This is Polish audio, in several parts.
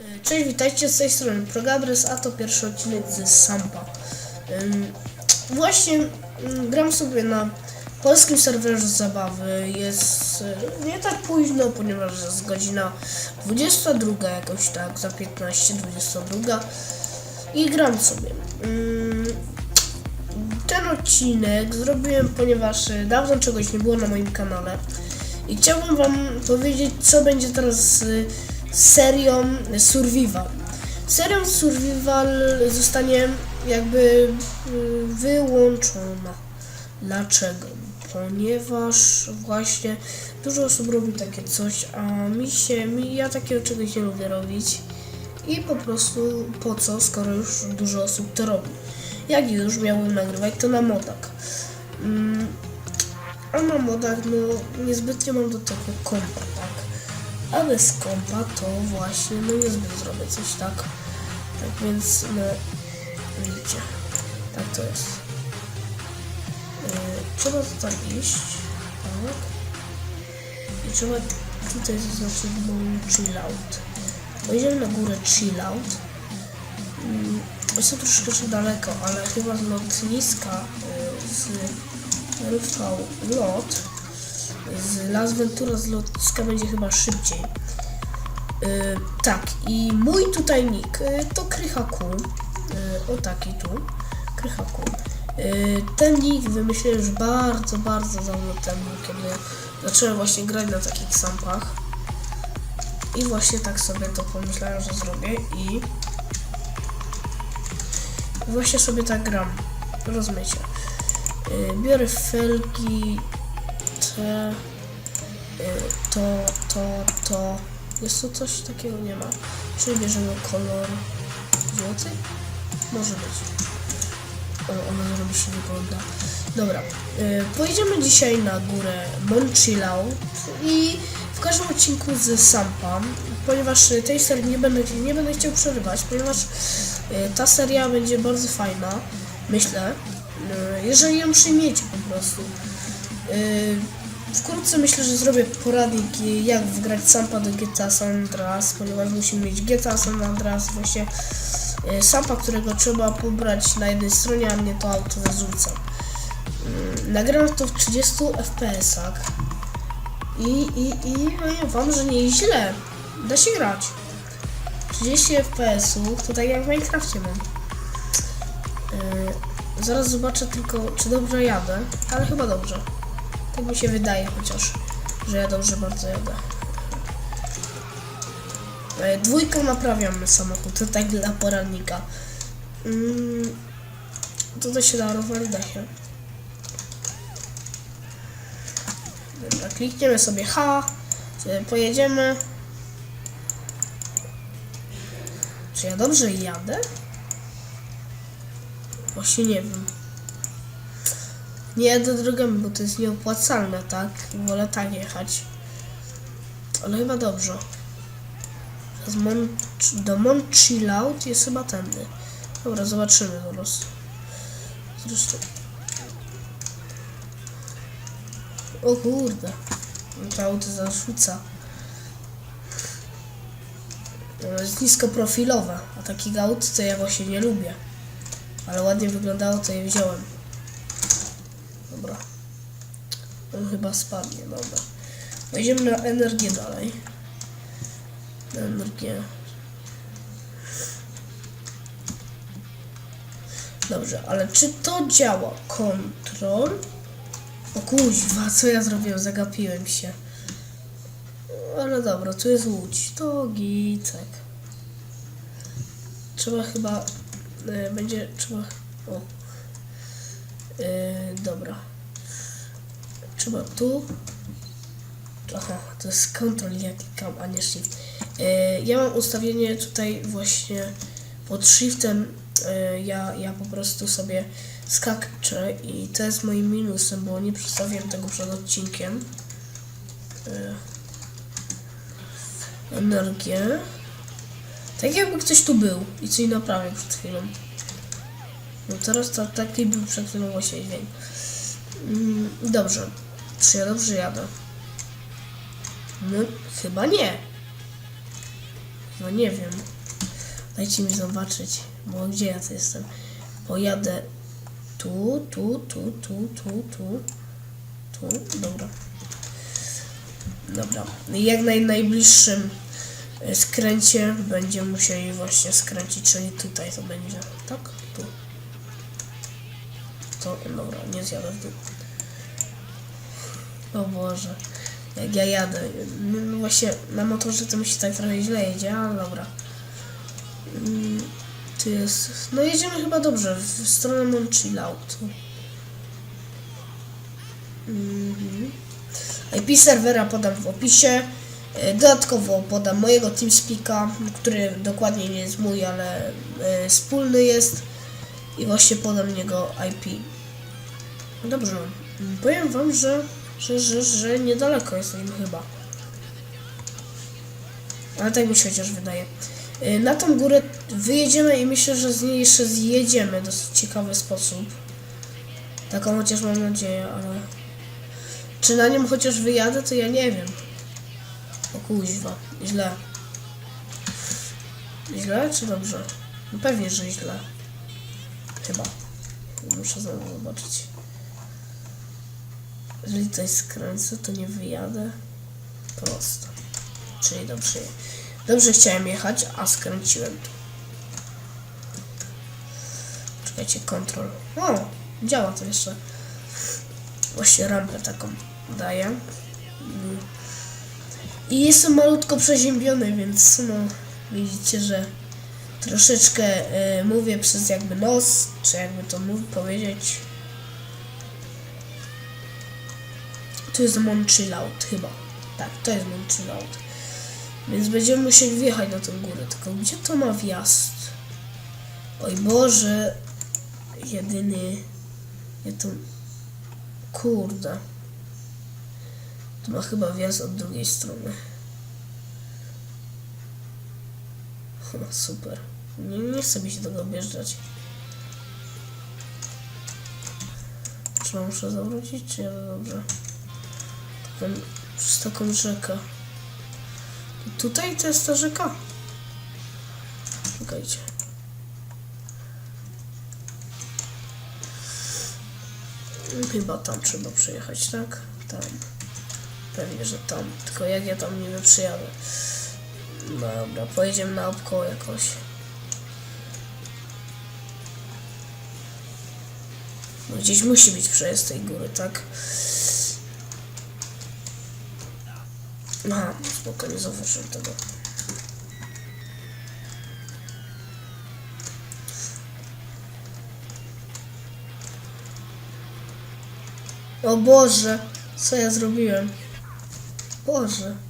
Y, Cześć, witajcie z tej strony Prograbres, a to pierwszy odcinek ze Sampa. Właśnie ym, gram sobie na polskim serwerze zabawy. Jest y, nie tak późno, ponieważ jest godzina 22 jakoś tak, za 15, 22 i gram sobie. Ten odcinek zrobiłem, ponieważ y, dawno czegoś nie było na moim kanale. I chciałbym wam powiedzieć, co będzie teraz serią Survival. Serią Survival zostanie jakby y, wyłączona. Dlaczego? Ponieważ właśnie dużo osób robi takie coś, a mi się, mi, ja takiego czegoś nie lubię robić. I po prostu po co, skoro już dużo osób to robi. Jak już miałbym nagrywać, to na modach. Mm, a na modach, no niezbytnio mam do tego kompa, tak? A bez kompa to właśnie, no niezbyt zrobię coś tak. Tak więc, no widzicie, tak to jest. Yy, trzeba tutaj iść, tak. I trzeba tutaj zaznaczyć chill out. Pojedziemy na górę chill out. Mm, Jest to troszkę jeszcze daleko, ale chyba z lotniska yy, z ruszał lot z Las Ventura z lotniska będzie chyba szybciej. Yy, tak, i mój tutaj nick yy, to Krychaku. Yy, o taki tu. Krychaku. Yy, ten nick wymyśliłem już bardzo, bardzo dawno temu, kiedy zacząłem właśnie grać na takich sampach. I właśnie tak sobie to pomyślałem, że zrobię i właśnie sobie tak gram. Rozumiecie? Y, biorę felgi, te, y, to, to, to. Jest tu coś takiego? Nie ma. Czyli bierzemy kolor złoty? Może być. O, ona się wygląda. Dobra. Y, pojedziemy dzisiaj na górę Monchillout i w każdym odcinku z Sampa, ponieważ y, tej serii nie będę, nie będę chciał przerywać, ponieważ ta seria będzie bardzo fajna, myślę, jeżeli ją przyjmiecie po prostu. Y, Wkrótce myślę, że zrobię poradnik y, jak wgrać Sampa do GTA San Andreas, ponieważ musimy mieć GTA San Andreas, właśnie y, Sampa, którego trzeba pobrać na jednej stronie, a mnie to auto wyrzuca. Y, Nagram to w 30 FPS-ach. I, i, i powiem wam, że nie źle. Da się grać. 30 FPS-ów to tak jak w Minecrafcie mam. Yy, zaraz zobaczę tylko, czy dobrze jadę, ale chyba dobrze. Tak mi się wydaje chociaż, że ja dobrze bardzo jadę. Yy, dwójką naprawiam samochód, to tak dla poradnika. To to się da rozwalić, da się. Dobra, klikniemy sobie H, sobie pojedziemy. Czy ja dobrze jadę? Właśnie nie wiem. Nie jadę drogami, bo to jest nieopłacalne, tak? Wolę tak jechać. Ale chyba dobrze. Mon do Mont Chillout jest chyba tędy. Dobra, zobaczymy zaraz. Zresztą... O kurde. To auto zarzuca. To jest niskoprofilowe, a takich aut to ja właśnie nie lubię. Ale ładnie wyglądało, to je wziąłem. Dobra. On chyba spadnie, dobra. Wejdziemy na energię dalej. Na energię. Dobrze, ale czy to działa? Kontrol. O kuźwa, co ja zrobiłem? Zagapiłem się. Ale dobra, tu jest łódź. To gicek. Trzeba chyba... y, będzie... Trzeba... O. Y, dobra. Trzeba tu... Aha, to jest kontrol, ja a nie shift. Y, ja mam ustawienie tutaj właśnie pod shiftem y, ja, ja po prostu sobie skaczę i to jest moim minusem, bo nie przedstawiłem tego przed odcinkiem. Y, energię. Tak jakby ktoś tu był i coś naprawił przed chwilą. No teraz to taki był przed chwilą właśnie dźwięk. Mm, dobrze. Czy ja dobrze jadę? No, chyba nie. No nie wiem. Dajcie mi zobaczyć, bo gdzie ja to jestem? Pojadę tu, tu, tu, tu, tu, tu, tu, dobra. Dobra, jak naj, najbliższym y, skręcie będziemy musieli właśnie skręcić, czyli tutaj to będzie, tak? To, dobra, nie zjadę w dół. O Boże, jak ja jadę. No właśnie na motorze to mi się tak trochę źle jedzie, ale dobra. Mm, Tu jest. No jedziemy chyba dobrze, w stronę Mount Chillout. Mhm. IP serwera podam w opisie. E, Dodatkowo podam mojego TeamSpeaka, który dokładnie nie jest mój, ale e, wspólny jest. I właśnie podam niego IP. Dobrze. Mm, Powiem wam, że, że, że, że niedaleko jesteśmy chyba. Ale tak mi się chociaż wydaje. Y, Na tą górę wyjedziemy i myślę, że z niej jeszcze zjedziemy w dosyć ciekawy sposób. Taką chociaż mam nadzieję, ale... Czy na nim chociaż wyjadę, to ja nie wiem. O kuźwa, źle. Źle czy dobrze? No pewnie, że źle. Chyba. Muszę zobaczyć. Jeżeli tutaj skręcę, to nie wyjadę. Prosto. Czyli dobrze. Dobrze chciałem jechać, a skręciłem tu. Czekajcie, kontrol. O, działa to jeszcze. Właśnie rampę taką daję. I jestem malutko przeziębiony, więc no widzicie, że troszeczkę e, mówię przez jakby nos, czy jakby to powiedzieć. To jest Mount Chillout chyba. Tak, to jest Mount Chillout. Więc będziemy musieli wjechać na tę górę. Tylko gdzie to ma wjazd? Oj Boże. Jedyny. Ja tu... Kurde. To ma chyba wjazd od drugiej strony. Super. Nie, nie chcę mi się tego objeżdżać. Czy muszę zawrócić, czy ja dobrze? Taką, przez taką rzekę. Tutaj to jest ta rzeka. Czekajcie. Chyba tam trzeba przyjechać, tak? Tam. Pewnie, że tam. Tylko jak ja tam nie przyjadę. Dobra, pojedziemy na obkoło jakoś. No gdzieś musi być przejazd tej góry, tak? Aha, spoko, nie zauważyłem tego. O Boże, co ja zrobiłem? Boże.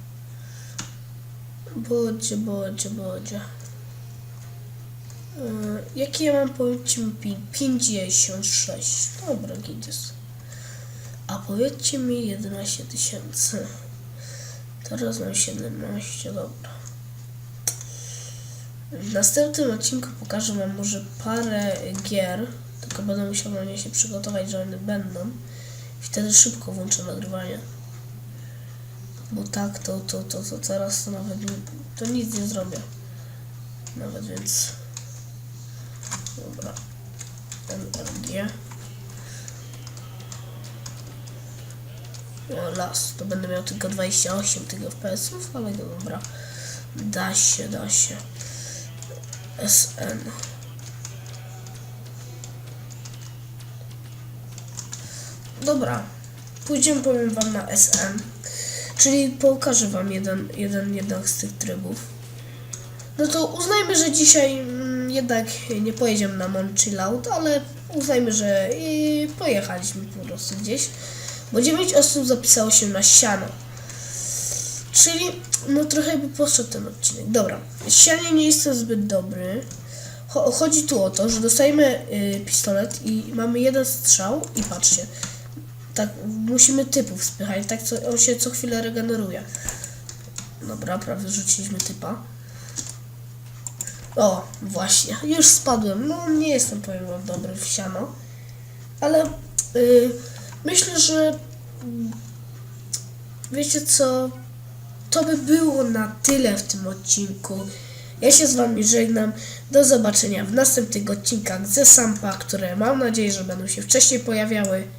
Bodzie, bodzie, bodzie. Yy, jaki ja mam powiedzcie mi pin? 56. Dobra, gides. A powiedzcie mi 11 tysięcy. Teraz mam 17, dobra. W następnym odcinku pokażę wam może parę gier, tylko będę musiał na nie się przygotować, że one będą. Wtedy szybko włączę nagrywanie. Bo tak, to, to, to, to teraz to nawet nie, to nic nie zrobię. Nawet więc... Dobra. MRG. O, las. To będę miał tylko 28 tych FPS-ów, ale dobra. Da się, da się. SN. Dobra. Pójdziemy, powiem wam na SN. Czyli pokażę wam jeden, jeden jednak z tych trybów. No to uznajmy, że dzisiaj mm, jednak nie pojedziemy na Mount Chillout, ale uznajmy, że i pojechaliśmy po prostu gdzieś. Bo 9 osób zapisało się na siano. Czyli no trochę by poszedł ten odcinek. Dobra, sianie nie jest to zbyt dobry. Cho- chodzi tu o to, że dostajemy y, pistolet i mamy jeden strzał i patrzcie. Tak, musimy typów spychać, tak co, on się co chwilę regeneruje. Dobra, prawie rzuciliśmy typa. O, właśnie, już spadłem. No, nie jestem, powiem wam, dobry w siano. Ale y, myślę, że wiecie co, to by było na tyle w tym odcinku. Ja się z Wami żegnam. Do zobaczenia w następnych odcinkach ze Sampa, które mam nadzieję, że będą się wcześniej pojawiały.